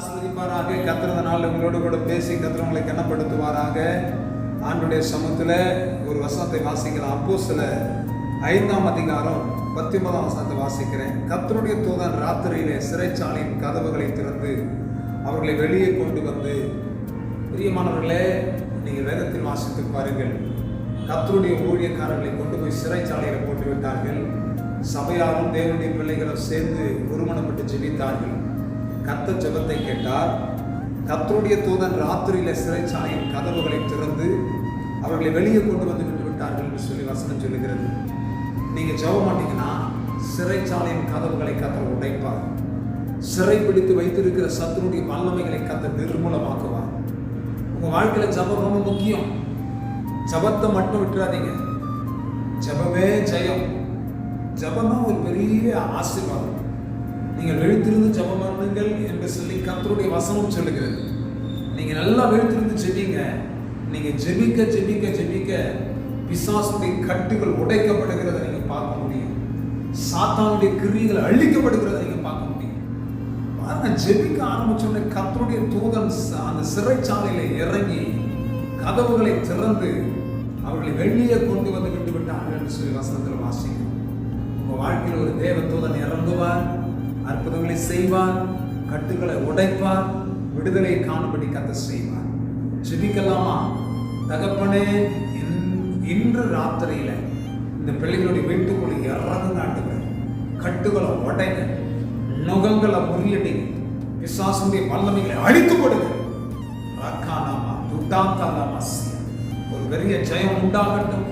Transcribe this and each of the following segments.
ஆசிர்வதிப்பாராக. கத்திரத நாள் உங்களோடு கூட பேசி கத்திர உங்களை கனப்படுத்துவாராக. ஆண்டுடைய சமத்துல ஒரு வசனத்தை வாசிக்கலாம் அப்போ சில ஐந்தாம் அதிகாரம் பத்தொன்பதாம் வசனத்தை வாசிக்கிறேன். கத்தருடைய தூதன் ராத்திரியிலே சிறைச்சாலையின் கதவுகளை திறந்து அவர்களை வெளியே கொண்டு வந்து பிரியமானவர்களே நீங்கள் வேதத்தில் வாசித்து பாருங்கள். கத்தருடைய ஊழியக்காரர்களை கொண்டு போய் சிறைச்சாலையில் போட்டு விட்டார்கள் சபையாரும் தேவனுடைய பிள்ளைகளும் சேர்ந்து ஒருமணப்பட்டு ஜெபித்தார்கள். கத்த ஜெபத்தை கேட்டார். கத்தருடைய தூதன் ராத்திரியில சிறைச்சாலையின் கதவுகளை திறந்து அவர்களை வெளியே கொண்டு வந்து விட்டு விட்டார்கள் என்று சொல்லி வசனம் சொல்லுகிறது. நீங்க ஜெபம் மாட்டீங்கன்னா சிறைச்சாலையின் கதவுகளை கத்தர் உடைப்பார். சிறை பிடித்து வைத்திருக்கிற சத்துருடைய வல்லமைகளை கத்த நிர்மூலமாக்குவார். உங்க வாழ்க்கையில ஜெபம் ரொம்ப முக்கியம். ஜபத்தை மட்டும் விட்டுறாதீங்க. ஜபமே ஜெயம். ஜபம் ஒரு பெரிய ஆசீர்வாதம். நீங்கள் எழுத்திருந்து ஜபம் என்று சொல்லி கத்தருடைய வசனம் சொல்லுகிறது. நீங்கள் நல்லா எழுத்திருந்து ஜெபிங்க. நீங்கள் ஜெபிக்க ஜெபிக்க ஜெபிக்க பிசாசுடைய கட்டுகள் உடைக்கப்படுகிறத நீங்கள் பார்க்க முடியும். சாத்தானுடைய கிரியைகள் அழிக்கப்படுகிறத நீங்கள் பார்க்க முடியும். பாருங்க ஜெபிக்க ஆரம்பிச்சோடனே கத்தருடைய தூதன் அந்த சிறைச்சாலையில இறங்கி கதவுகளை திறந்து அவர்களை வெளியே கொண்டு வந்து விட்டு விட்டார்கள் என்று சொல்லி வசனத்தில் வாசிக்கிறோம். உங்கள் வாழ்க்கையில் ஒரு தேவ தூதன் இறங்குவார். அற்புதங்களை செய்வார் கட்டுகளை உடைப்பார் விடுதலை காணும்படி கத்த செய்வார். ஜெபிக்கலாமா? தகப்பனே இன்று ராத்திரியில இந்த பிள்ளைகளுடைய வீட்டுக்குள்ள இறங்குங்க ஆண்டுகிறேன் கட்டுகளை உடைங்க. நுகங்களை முறியடிங்க பிசாசுடைய வல்லமைகளை அழித்து கொடுங்க ராக்கானாமா துட்டாந்தாலாமா ஒரு பெரிய ஜெயம் உண்டாகட்டும்.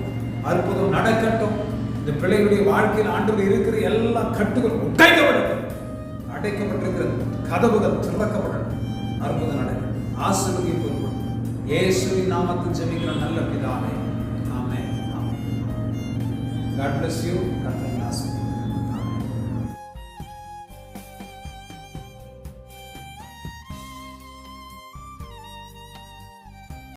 அற்புதம் நடக்கட்டும். இந்த பிள்ளைகளுடைய வாழ்க்கையில் ஆண்டு இருக்கிற எல்லா கட்டுகளும் அடைக்கப்பட்டிருக்கிறது கதவுகள் திறக்கப்படட்டும் அற்புதம் நடக்கும் ஆசிர்வதி பொருள் இயேசுவின் நாமத்தில் ஜெபிக்கிற நல்ல பிதாவே. ஆமே ஆமே காட் bless you. கர்த்தர் ஆசீர்வதிப்பார்